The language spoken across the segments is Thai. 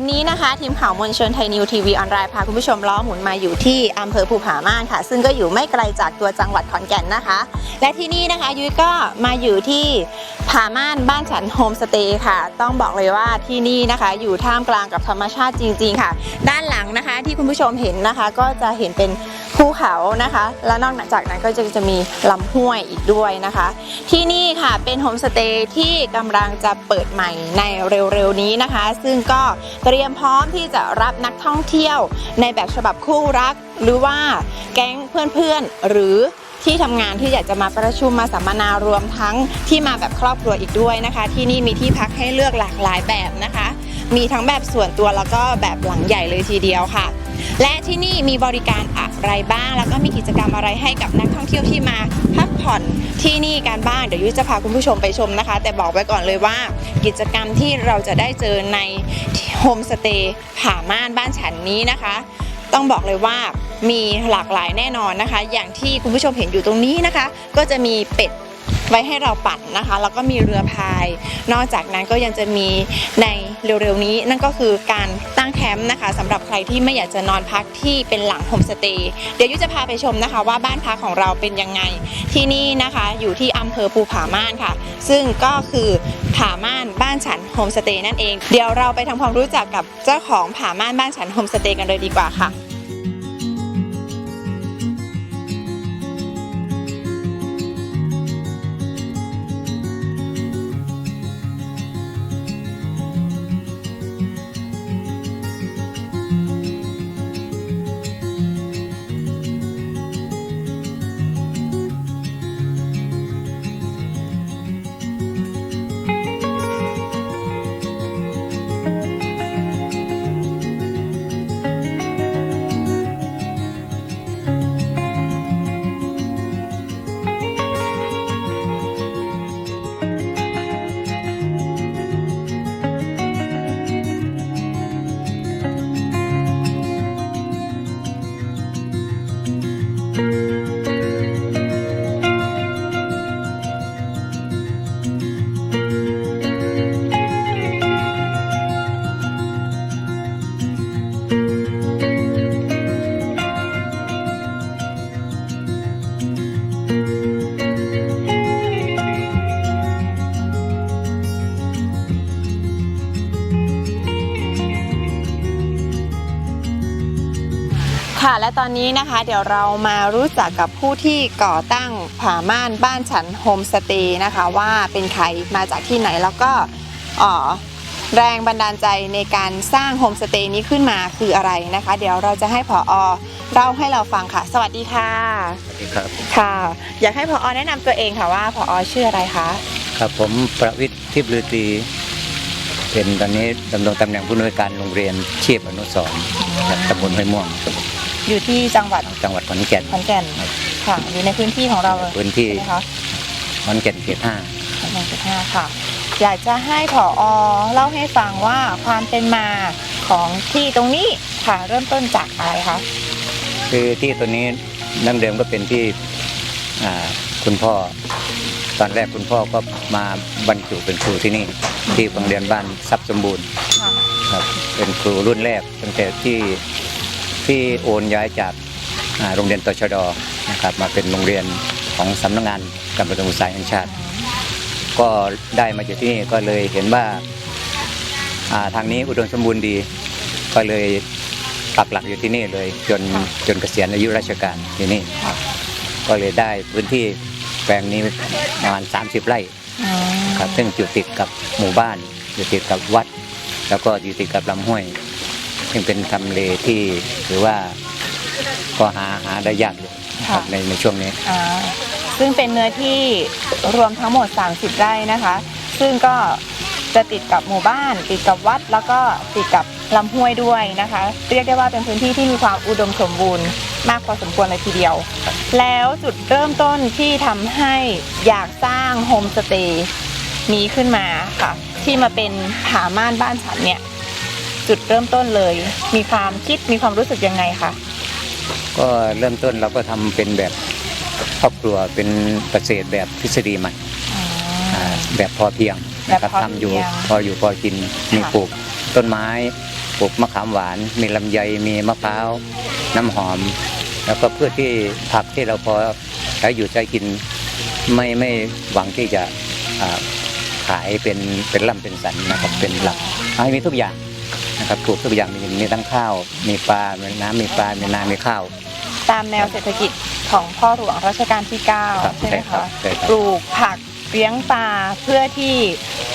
วันนี้นะคะทีมข่าวมวลชนไทยนิวทีวีออนไลน์พาคุณผู้ชมล้อหมุนมาอยู่ที่อำเภอภูผาม่านค่ะ ซึ่งก็อยู่ไม่ไกลจากตัวจังหวัดขอนแก่นนะคะ และที่นี่นะคะยุ้ยก็มาอยู่ที่ผาม่านบ้านฉันโฮมสเตย์ค่ะ ต้องบอกเลยว่าที่นี่นะคะอยู่ท่ามกลางกับธรรมชาติจริง ๆ ค่ะ ด้านหลังนะคะที่คุณผู้ชมเห็นนะคะก็จะเห็นเป็น ภูเขานะคะ และนอกจากนั้นก็จะจะมีลำห้วยอีกด้วยนะคะ ที่นี่ค่ะเป็นโฮมสเตย์ที่กำลังจะเปิดใหม่ในเร็วๆนี้นะคะ ซึ่งก็เตรียมพร้อมที่จะรับนักท่องเที่ยวในแบบฉบับคู่รัก หรือว่าแก๊งเพื่อนๆหรือที่ทำงานที่อยากจะมาประชุมมาสัมมนารวมทั้งที่มาแบบครอบครัวอีกด้วยนะคะ ที่นี่มีที่พักให้เลือกหลากหลายแบบนะคะ มีทั้งแบบส่วนตัวแล้วก็แบบหลังใหญ่เลยทีเดียวค่ะ และที่นี่มีบริการอะไรบ้าง แล้วก็มีกิจกรรมอะไรให้กับนักท่องเที่ยวที่มาพักผ่อนที่นี่การบ้างเดี๋ยวยุ้ยจะพาคุณผู้ชมไปชมนะคะ แต่บอกไว้ก่อนเลยว่า กิจกรรมที่เราจะได้เจอในโฮมสเตย์ผาม่านบ้านฉันนี้นะคะ ต้องบอกเลยว่ามีหลากหลายแน่นอนนะคะ อย่างที่คุณผู้ชมเห็นอยู่ตรงนี้นะคะ ก็จะมีเป็ด ไว้ให้เราปั่นนะคะ แล้วก็มีเรือพาย นอกจากนั้นก็ยังจะมีในเร็วๆนี้ นั่นก็คือการตั้งแคมป์นะคะสำหรับใครที่ไม่อยากจะนอนพักที่เป็นหลังโฮมสเตย์เดี๋ยวยุจะพาไปชมนะคะ ว่าบ้านพักของเราเป็นยังไงที่นี่นะคะอยู่ที่อำเภอภูผาม่านค่ะ ซึ่งก็คือผาม่านบ้านฉันโฮมสเตย์นั่นเอง เดี๋ยวเราไปทำความรู้จักกับเจ้าของผาม่านบ้านฉันโฮมสเตย์กันเลยดีกว่าค่ะ ตอนนี้นะคะ เดี๋ยวเรามารู้จักกับผู้ที่ก่อตั้งผาม่านบ้านฉันโฮมสเตย์นะคะ ว่าเป็นใครมาจากที่ไหนแล้วก็เอ่อแรงบันดาลใจในการสร้างโฮมสเตย์นี้ขึ้นมาคืออะไรนะคะ เดี๋ยวเราจะให้ผอเล่าให้เราฟังค่ะ สวัสดีค่ะสวัสดีครับค่ะ อยากให้ผอแนะนำตัวเองค่ะว่าผอชื่ออะไรคะครับผมประวิทย์ทิพย์ลือตรีเป็นตอนนี้ดำรงตำแหน่งผู้อำนวยการโรงเรียนเชียบอนุสรณ์จากตำบลห้วยม่วง อยู่ที่จังหวัดจังหวัดขอนแก่นขอนแก่นค่ะ อยู่ในพื้นที่ของเราเลยพื้นที่ใช่ไหมคะขอนแก่นเขตห้าหนึ่งจุดห้าค่ะ อยากจะให้ผอเล่าให้ฟังว่าความเป็นมาของที่ตรงนี้ค่ะเริ่มต้นจากอะไรคะคือที่ตัวนี้ดั้งเดิมก็เป็นที่อ่าคุณพ่อ ตอนแรกคุณพ่อก็มาบรรจุเป็นครูที่นี่ ที่โรงเรียนบ้านทรัพย์สมบูรณ์ค่ะครับเป็นครูรุ่นแรกตั้งแต่ที่ ที่โอนย้ายจากโรงเรียนตชดนะครับมาเป็นโรงเรียนของสำนักงานการประถมศึกษาแห่งชาติ ก็ได้มาอยู่ที่นี่ก็เลยเห็นว่าทางนี้อุดมสมบูรณ์ดี ก็เลยปักหลักอยู่ที่นี่เลยจนจนเกษียณอายุราชการที่นี่ก็เลยได้พื้นที่แปลงนี้ประมาณ 30 ไร่ครับซึ่งอยู่ติดกับหมู่บ้านอยู่ติดกับวัด แล้วก็อยู่ติดกับลำห้วย ซึ่งเป็นทำเลที่ถือว่าก็หาหาได้ยากอยู่นะครับในในช่วงนี้ อ่าซึ่งเป็นเนื้อที่รวมทั้งหมด 30 ไร่นะคะ ซึ่งก็จะติดกับหมู่บ้าน ติดกับวัด แล้วก็ติดกับลำห้วยด้วยนะคะ เรียกได้ว่าเป็นพื้นที่ที่มีความอุดมสมบูรณ์มากพอสมควรเลยทีเดียว แล้วจุดเริ่มต้นที่ทำให้อยากสร้างโฮมสเตย์นี้ขึ้นมาค่ะ ที่มาเป็นผาม่านบ้านฉันเนี่ย จุดเริ่มต้นเลย มีความคิดมีความรู้สึกยังไงคะก็เริ่มต้นเราก็ทำเป็นแบบครอบครัวเป็นเกษตรแบบทฤษฎีใหม่อ่าแบบพอเพียงนะครับแบบพอทำอยู่เพียงพออยู่พอกินมีค่ะปลูกต้นไม้ปลูกมะขามหวาน มีลำไยมีมะพร้าวน้ำหอม แล้วก็เพื่อที่ผักที่เราพอใช้อยู่ใช้กินไม่ไม่หวังที่จะอ่าขายเป็นเป็นล่ำเป็นสันนะครับเป็นหลักเอาให้มีทุกอย่าง นะครับปลูกทุกอย่างมีมีทั้งข้าว มีปลา มีน้ำมีปลา มีนามีข้าว ตามแนวเศรษฐกิจของพ่อหลวงรัชกาลที่ ครับ9 ใช่ไหมใช่ครับคะใช่ครับ ปลูกผักเลี้ยงปลาเพื่อที่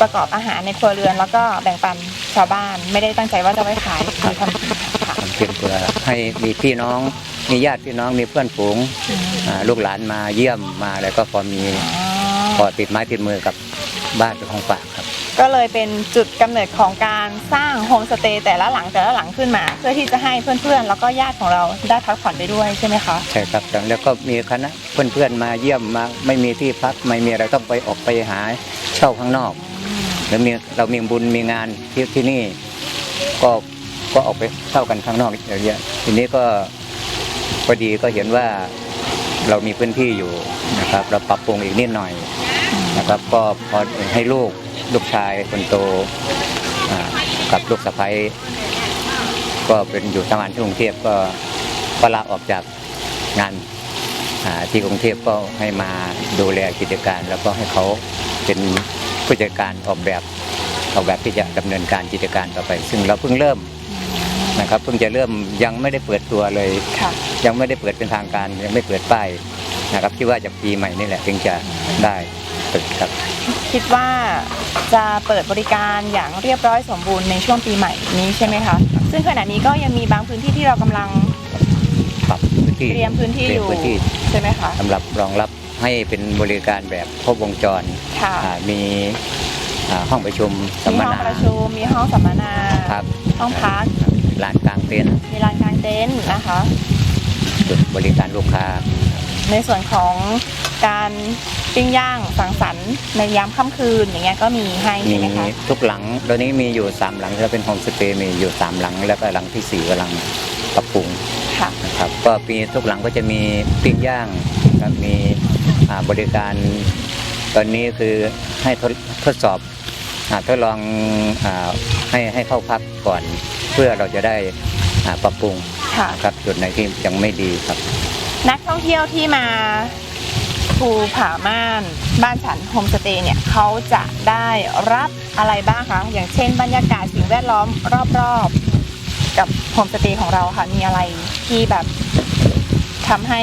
ประกอบอาหารในครัวเรือน แล้วก็แบ่งปันชาวบ้านไม่ได้ตั้งใจว่าจะไว้ขายหรือทำกินค่ะทำเพียงเพื่อให้มีพี่น้อง มีญาติพี่น้อง มีเพื่อนฝูงอืมอ่าลูกหลานมาเยี่ยมมาแล้วก็พอมีอ๋อพอติดไม้ติดมือกับบ้านเป็นของฝากครับ ก็เลยเป็นจุดกำเนิดของการสร้างโฮมสเตย์แต่ละหลังแต่ละหลังขึ้นมา เพื่อที่จะให้เพื่อนๆ แล้วก็ญาติของเราได้พักผ่อนไปด้วยใช่ไหมคะใช่ครับแล้วก็มีคณะเพื่อนๆมาเยี่ยมมาไม่มีที่พักไม่มีอะไรต้องไปออกไปหาเช่าข้างนอกแล้วมีเรามีบุญมีงานที่ที่นี่ ก็ก็ออกไปเช่ากันข้างนอกอย่างเงี้ยทีนี้ก็พอดีก็เห็นว่าเรามีพื้นที่อยู่นะครับ เราปรับปรุงอีกนิดหน่อยนะครับ ก็พอให้ลูก ลูกชายคนโตอ่ากับลูกสะใภ้ก็เป็นอยู่ทำงานที่กรุงเทพก็ก็ลาออกจากงานอ่าที่กรุงเทพก็ให้มาดูแลกิจการ แล้วก็ให้เขาเป็นผู้จัดการออกแบบออกแบบที่จะดำเนินการกิจการต่อไป ซึ่งเราเพิ่งเริ่มนะครับเพิ่งจะเริ่มยังไม่ได้เปิดตัวเลยค่ะยังไม่ได้เปิดเป็นทางการยังไม่เปิดป้ายนะครับคิดว่าจะปีใหม่นี่แหละถึงจะได้ เปิดครับ คิดว่าจะเปิดบริการอย่างเรียบร้อยสมบูรณ์ในช่วงปีใหม่นี้ใช่ไหมคะซึ่งขณะนี้ก็ยังมีบางพื้นที่ที่เรากำลังปรับพื้นที่เตรียมพื้นที่เตรีอยมยู่พื้นที่ใช่ไหมคะสำหรับรองรับให้เป็นบริการแบบครบวงจรค่ะอ่ามีอ่าห้องประชุมสัมมีมห้องนาประชุมมีห้องสัมมนาครับห้องพักลานกลางเต็นท์มีลานกลางเต็นท์นะคะจุดบริการลูกค้า ในส่วนของ การปิ้งย่างสังสรรค์ในยามค่ำคืนอย่างเงี้ยก็มีให้มีใช่ไหมคะทุกหลังตอนนี้มีอยู่สามหลังที่เป็นโฮมสเตย์มีอยู่สามหลัง แล้วก็หลังที่สี่กำลังปรับปรุงค่ะ นะครับก็มีทุกหลังก็จะมีปิ้งย่างครับมีอ่าบริการ ตอนนี้คือให้ทดทดสอบอาทดลองอาให้ให้เข้าพักก่อน เพื่อเราจะได้อ่าปรับปรุงค่ะครับจุดไหนที่ยังไม่ดีครับ นักท่องเที่ยวที่มา ภูผาม่าน บ้านฉันโฮมสเตย์เนี่ยเขาจะได้รับอะไรบ้างคะอย่างเช่นบรรยากาศสิ่งแวดล้อมรอบๆ กับโฮมสเตย์ของเราค่ะมีอะไรที่แบบทำให้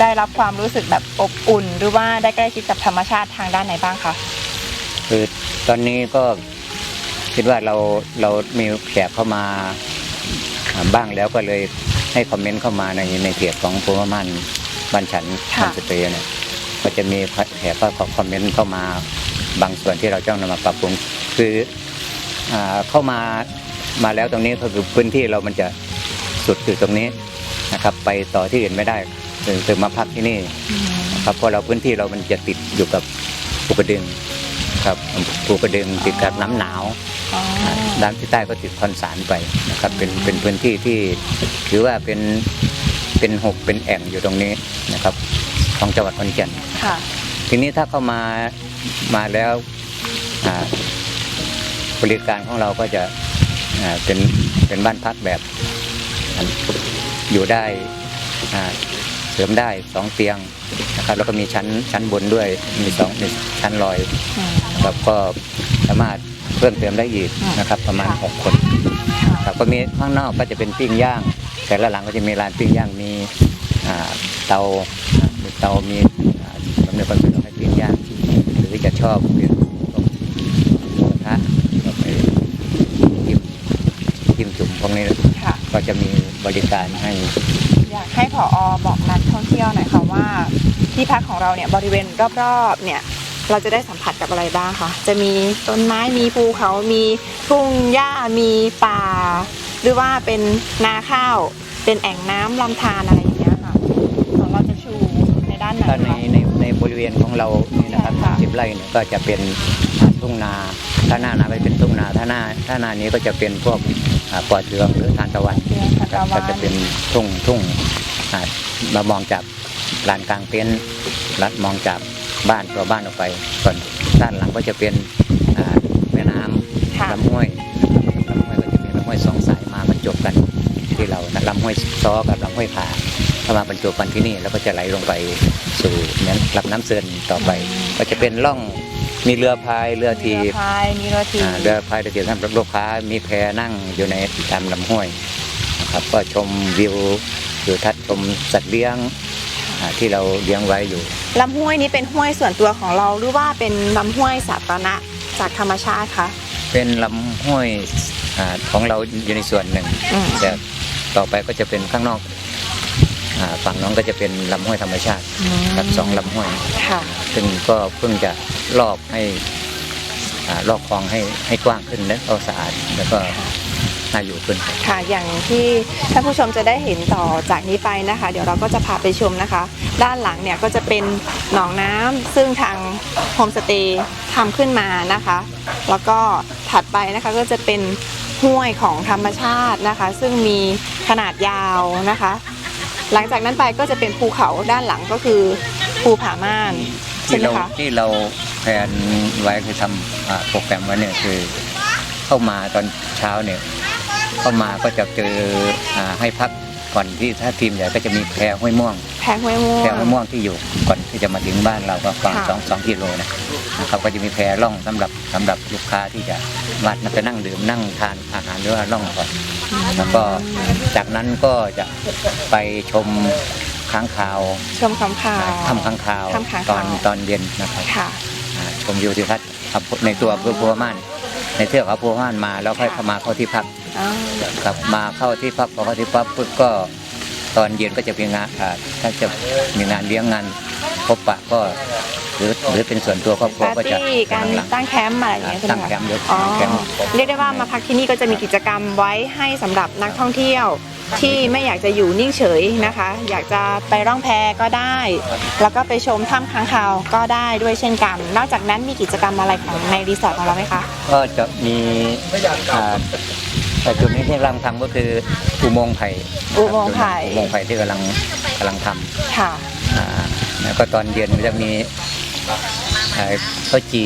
ได้รับความรู้สึกแบบอบอุ่น หรือว่าได้ใกล้ชิดกับธรรมชาติทางด้านไหนบ้างคะคือตอนนี้ก็คิดว่าเราเรามีแขกเข้ามาอ่าบ้างแล้วก็เลยให้คอมเมนต์เข้ามาในในเพจของภูมิมัน บ้านฉันค่ะบ้านสเตย์เนี่ยก็จะมีแขกก็คอมเมนต์เข้ามาบางส่วนที่เราต้องนำมาปรับปรุงคืออ่าเข้ามามาแล้วตรงนี้ก็คือพื้นที่เรามันจะสุดอยู่ตรงนี้นะครับ ไปต่อที่อื่นไม่ได้ถึงถึงมาพักที่นี่ ครับเพราะเราพื้นที่เรามันจะติดอยู่กับภูกระดึงครับภูกระดึงติดกับน้ำหนาว อ๋อ ด้านที่ใต้ก็ติดคอนสารไปนะครับเป็นเป็นพื้นที่ที่ถือว่าเป็น เป็นหกเป็นแอ่งอยู่ตรงนี้นะครับ ของจังหวัดขอนแก่นค่ะ ทีนี้ถ้าเข้ามามาแล้วอ่าบริการของเราก็จะอ่าเป็นเป็นบ้านพักแบบอันอยู่ได้อ่าเสริมได้สองเตียงนะครับ แล้วก็มีชั้นชั้นบนด้วยมีสองมีชั้นลอยอืมครับก็สามารถเพิ่มเติมได้อีกนะครับ ประมาณค่ะหกคนครับก็มีข้างนอกก็จะเป็นปิ้งย่าง แต่ละหลังก็จะมีร้านปิ้งย่างมีอ่าเตาอ่ามีเตามีอ่าสำเร็จความสะดวกให้ปิ้งย่างหรือจะชอบเป็นพวกหมูกระทะก็ไปจิ้มจิ้มจุ่มพวกนี้ค่ะก็จะมีบริการให้ อยากให้ผอบอกนักท่องเที่ยวหน่อยค่ะว่าที่พักของเราเนี่ยบริเวณรอบๆเนี่ยเราจะได้สัมผัสกับอะไรบ้างคะ จะมีต้นไม้ มีภูเขา มีทุ่งหญ้า มีป่า หรือว่าเป็นนาข้าว เป็นแอ่งน้ำลำธารอะไรอย่างเงี้ยค่ะของเราจะชูในด้านไหนถ้าในคะ ในในบริเวณของเรานี่นะครับค่ะ สิบไร่เนี่ยก็จะเป็นอ่าทุ่งนาถ้าหน้าหนาก็จะเป็นทุ่งนาถ้าหน้าถ้าหน้านี้ก็จะเป็นพวกอ่าปอเทืองหรือทานตะวันเรือนทันคตะรับวัก็นจะเป็นทุ่งทุ่งอ่ามามองจากลานกลางเต็นท์ลัดมองจากบ้านตัวบ้านออกไปส่วนด้านหลังก็จะเป็นำห้วยซ้อกับลำห้วยขาเข้ามาบรรจบกันที่นี่ แล้วก็จะไหลลงไปสู่เหมือนลำน้ำเซินต่อไป ก็จะเป็นร่องมีเรือพายเรือทีมีบเรือพายมีเรือทีอ่าเรือพายเรือทีบสำหรับลูกค้ามีแพนั่งอยู่ในตามลำห้วยนะครับก็ชมวิวทิวทัศน์ชมสัตว์เลี้ยงอ่าที่เราเลี้ยงไว้อยู่ลำห้วยนี้เป็นห้วยส่วนตัวของเราหรือว่าเป็นลำห้วยสาธารณะจากธรรมชาติคะเป็นลำห้วยอ่าของเราอยู่ในส่วนหนึ่งอืมแต่ ต่อไปก็จะเป็นข้างนอกอาฝั่งน้องก็จะเป็นลำห้วยธรรมชาติครับสองลำห้วย ค่ะ ซึ่งก็เพิ่งจะลอกให้อ่าลอกคลองให้ให้กว้างขึ้นและก็สะอาดแล้วก็น่าอยู่ขึ้น ค่ะ อย่างที่ท่านผู้ชมจะได้เห็นต่อจากนี้ไปนะคะ เดี๋ยวเราก็จะพาไปชมนะคะ ด้านหลังเนี่ยก็จะเป็นหนองน้ำซึ่งทางโฮมสเตย์ทำขึ้นมานะคะ แล้วก็ถัดไปนะคะก็จะเป็น ห้วยของธรรมชาตินะคะ ซึ่งมีขนาดยาวนะคะ หลังจากนั้นไปก็จะเป็นภูเขาด้านหลังก็คือภูผาม่านใช่ที่ไหมเราคะที่เราแผนไว้คือทำอ่าโปรแกรมไว้เนี่ยคือ เข้ามาตอนเช้าเนี่ย เข้ามาก็จะเจออ่าให้พัก ก่อนที่ถ้าทีมใหญ่ก็จะมีแพห้วยม่วง แพงห้วยม่วแพงมะม่วงที่อยู่ก่อนที่จะมาถึงบ้านเราก็ประมาณค่ะ สองสองกิโลนะนะครับก็จะมีแพร่องสำหรับสำหรับลูกค้าที่จะมาไปนั่งดื่มนั่งทานอาหารหรือว่าล่องก่อนแล้วก็จากนั้นก็จะไปชมค้างคาวชมคำข่าวถ้ำค้างคาวถ้ำค้างตคาว อนตอนเย็นนะครับค่ะ อ่าชมวิวทิวทัศน์ครับในตัวอำเภอพัวม่าน ในเทือกเขาพัวม่านมาแล้วค่อยเข้ามาเข้าที่พักอ้าวกลับมาเข้าที่พักพอเข้าที่พักปุ๊บก็ตอนเย็นก็จะมีงานอ่าถ้าจะมีงานเลี้ยงงานพบปะก็หรือหรือเป็นส่วนตัวครอบครัวปาร์ก็จะตี้การหลังตั้งแคมป์อะไรอย่างเงี้ยใช่ไหมตั้งคะแคมป์ยกอ๋อแคมป์ เรียกได้ว่ามาพักที่นี่ก็จะมีกิจกรรมไว้ให้สำหรับนักท่องเที่ยว ที่ไม่อยากจะอยู่นิ่งเฉยนะคะ อยากจะไปร่องแพก็ได้ แล้วก็ไปชมถ้ำค้างคาวก็ได้ด้วยเช่นกัน นอกจากนั้นมีกิจกรรมอะไรของในรีสอร์ทของเราไหมคะ ก็จะมีอ่าแต่จุดนี้ที่กำลังทำก็คืออุโมงค์ไผ่อุโมงค์ไผ่ อุโมงค์ไผ่ที่กำลังกำลังทำค่ะอ่าแล้วก็ตอนเย็นก็จะมีอ่าข้าวจี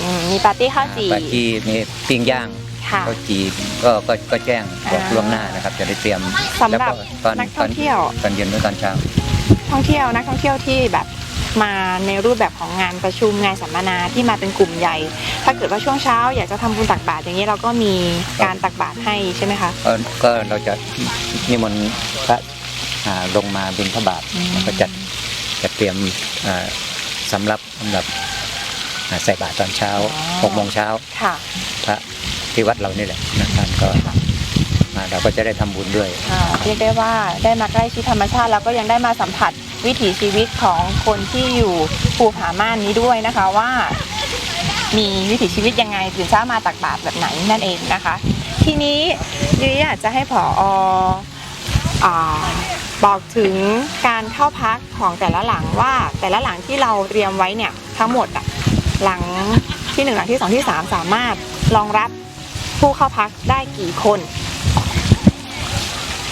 อืมมีปาร์ตี้ข้าวจี่ปาจีมีปิ้งย่าง ค่ะข้าวจีก็ก็ก็แจ้งบอกอ่าล่วงหน้านะครับ จะได้เตรียมสำหรับแล้วก็ตอนนักท่องเที่ยว ตอนเย็นหรือตอนเช้า ท่องเที่ยวนักท่องเที่ยวที่แบบมาในรูปแบบของงานประชุมงานสัมมนาที่มาเป็นกลุ่มใหญ่ ถ้าเกิดว่าช่วงเช้าอยากจะทำบุญตักบาตรอย่างนี้เราก็มีการตักบาตรให้ใช่ไหมคะ ก็ก็เราจะนิมนต์พระอ่าลงมาบิณฑบาตอืม แล้วก็จัดจัดเตรียมอ่าสำรับสำหรับอ่าใส่บาตรตอนเช้าหกโมงเช้าค่ะ พระ ที่วัดเรานี่แหละนะครับก็เราก็จะได้ทำบุญด้วยเรียกได้ว่าได้มาใกล้ชิดธรรมชาติแล้วก็ยังได้มาสัมผัสวิถีชีวิตของคนที่อยู่ภูผาม่านนี้ด้วยนะคะว่า มีวิถีชีวิตยังไงตื่นเช้ามาตักบาตรแบบไหนนั่นเองนะคะ ทีนี้ยุ้ยอยากจะให้ผออบอกถึงการเข้าพักของแต่ละหลังว่าแต่ละหลังที่เราเตรียมไว้เนี่ยทั้งหมดอะหลังที่หนึ่งหลังที่สองที่สามสามารถรองรับ ผู้เข้าพักได้กี่คน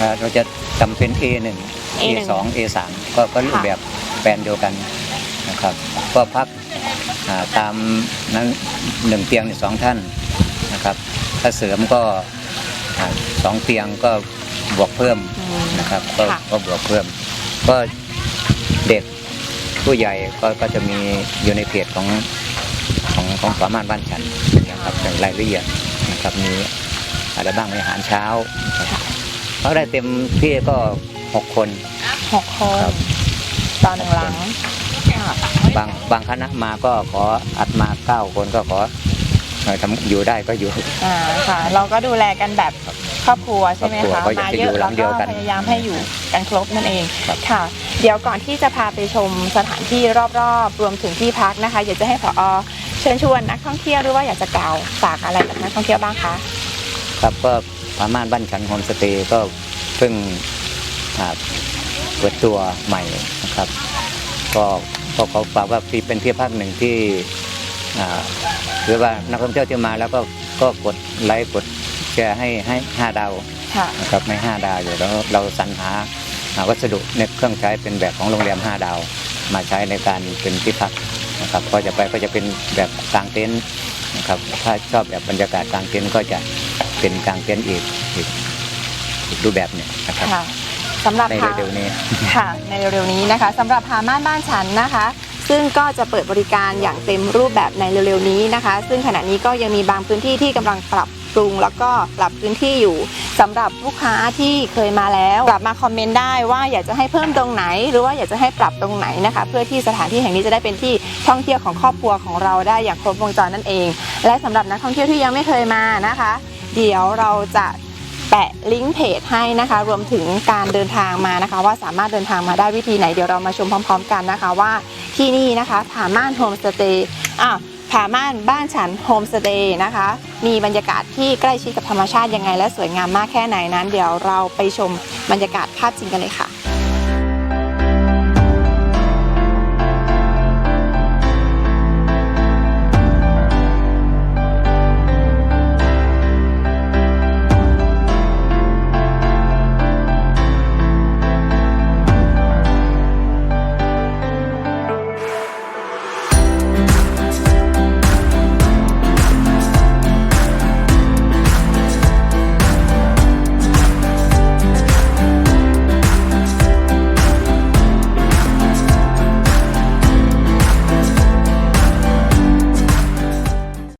อ่าเราจะทำเป็น A1 A1 A2 A3 ก็ก็รูปแบบแปลนเดียวกันนะครับก็พักอ่าตามนั้นหนึ่งเตียงเนี่ยสองท่านนะครับ ถ้าเสริมก็อ่าสองเตียงก็บวกเพิ่มอืมนะครับก็ค่ะ ก็บวกเพิ่ม ก็เด็กผู้ใหญ่ก็ก็จะมีอยู่ในเพจของของของสามารถบ้านฉันนะครับอย่างรายละเอียดนะ ครับมีอะไรบ้างมีอาหารเช้านะครับเขาได้เต็มที่ก็หกคนหกคนครับต่อหนึ่งหลังค่ะบางบางคณะมาก็ขออัดมาเก้าคนก็ขอเอ่อทำอยู่ได้ก็อยู่ อ่าค่ะ เราก็ดูแลกันแบบครอบครัวใช่ไหมครอบคะครัวก็อยากมาจะเยอยู่อะหลัแล้วงเดีก็ยวกันพยายามให้อยู่กันครบนั่นเองครับ ค่ะ เดี๋ยวก่อนที่จะพาไปชมสถานที่รอบๆ รวมถึงที่พักนะคะอยากจะให้ผอ เชิญชวนนักท่องเที่ยวหรือว่าอยากจะกล่าวฝากอะไรกับนักท่องเที่ยวบ้างคะครับก็สามารถบ้านฉันโฮมสเตย์ก็เพิ่งอ่าเปิดตัวใหม่นะครับ ก็ก็ขอฝากว่าเป็นที่พักหนึ่งที่อ่าหรือว่านักท่องเที่ยวที่มาแล้วก็ก็กดไลค์กดแชร์ให้ให้ห้าดาวค่ะนะครับไม่ห้าดาวอยู่แล้วเราสรรหาหาวัสดุในเครื่องใช้เป็นแบบของโรงแรมห้าดาว มาใช้ในการเป็นที่พัก นะครับก็จะไปก็จะเป็นแบบกางเต็นท์นะครับ ถ้าชอบแบบบรรยากาศกางเต็นท์ก็จะเป็นกางเต็นท์อีกอีกอีกรูปแบบหนึ่งนะครับค่ะสำหรับในพาเร็วๆนี้ค่ะ ในเร็วๆนี้นะคะสำหรับพาม่านบ้านฉันนะคะ ซึ่งก็จะเปิดบริการอย่างเต็มรูปแบบในเร็วๆนี้นะคะ ซึ่งขณะนี้ก็ยังมีบางพื้นที่ที่กำลังปรับ ปรุง แล้วก็ปรับพื้นที่อยู่สำหรับลูกค้าที่เคยมาแล้วกลับมาคอมเมนต์ได้ว่าอยากจะให้เพิ่มตรงไหน หรือว่าอยากจะให้ปรับตรงไหนนะคะ เพื่อที่สถานที่แห่งนี้จะได้เป็นที่ท่องเที่ยวของครอบครัวของเราได้อย่างครบวงจรนั่นเอง และสำหรับนักท่องเที่ยวที่ยังไม่เคยมานะคะ เดี๋ยวเราจะแปะลิงก์เพจให้นะคะ รวมถึงการเดินทางมานะคะ ว่าสามารถเดินทางมาได้วิธีไหน เดี๋ยวเรามาชมพร้อม ๆ กันนะคะว่าที่นี่นะคะผาม่านโฮมสเตย์อะ ผาม่านบ้านฉันโฮมสเตย์นะคะ มีบรรยากาศที่ใกล้ชิดกับธรรมชาติยังไง และสวยงามมากแค่ไหนนั้น เดี๋ยวเราไปชมบรรยากาศภาพจริงกันเลยค่ะ